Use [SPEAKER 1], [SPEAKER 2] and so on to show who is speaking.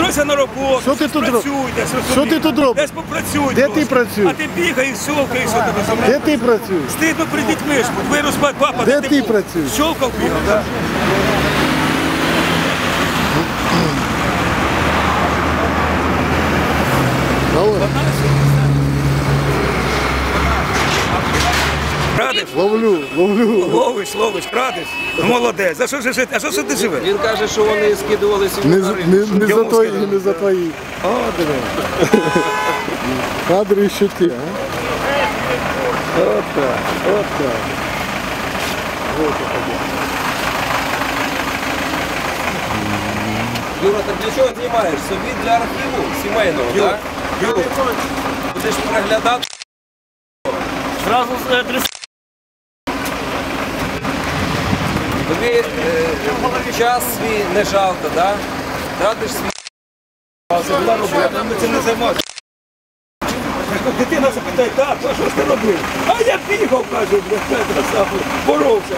[SPEAKER 1] Устройся на роботу.
[SPEAKER 2] Що ти тут роб-
[SPEAKER 1] працюйте,
[SPEAKER 2] Що ти тут робиш?
[SPEAKER 1] Десь попрацюй.
[SPEAKER 2] Де
[SPEAKER 1] трошки.
[SPEAKER 2] ти працюєш?
[SPEAKER 1] А ти бігаєш, щовкаєш, що тебе
[SPEAKER 2] Де
[SPEAKER 1] замовляєш.
[SPEAKER 2] ти працюєш?
[SPEAKER 1] Стидно перед дітьми ж, вирос папа,
[SPEAKER 2] Де
[SPEAKER 1] де,
[SPEAKER 2] ти
[SPEAKER 1] був?
[SPEAKER 2] працюєш?
[SPEAKER 1] Щовкав бігав, так?
[SPEAKER 2] Давай.
[SPEAKER 1] Крадеш?
[SPEAKER 2] Ловлю, ловлю.
[SPEAKER 1] Ловиш, ловиш, крадеш. Молодець. За що ж жити? А що ж ти живеш?
[SPEAKER 3] Він каже, що вони скидувалися
[SPEAKER 2] Не, не, не за
[SPEAKER 1] Йому
[SPEAKER 2] твої, не за твої.
[SPEAKER 1] О, диви.
[SPEAKER 2] Кадри ще ті, а? От так, от так.
[SPEAKER 3] Юра, так для чого знімаєш? Собі для архіву сімейного, так? Юра, будеш переглядати.
[SPEAKER 1] Зразу з адреси.
[SPEAKER 3] Тобі е, час свій не жалко, так? Тратиш свій.
[SPEAKER 1] робота, ми цим не займалися. Дитина запитає, так, а що ти робив? А я бігав, каже, блядь, боровся.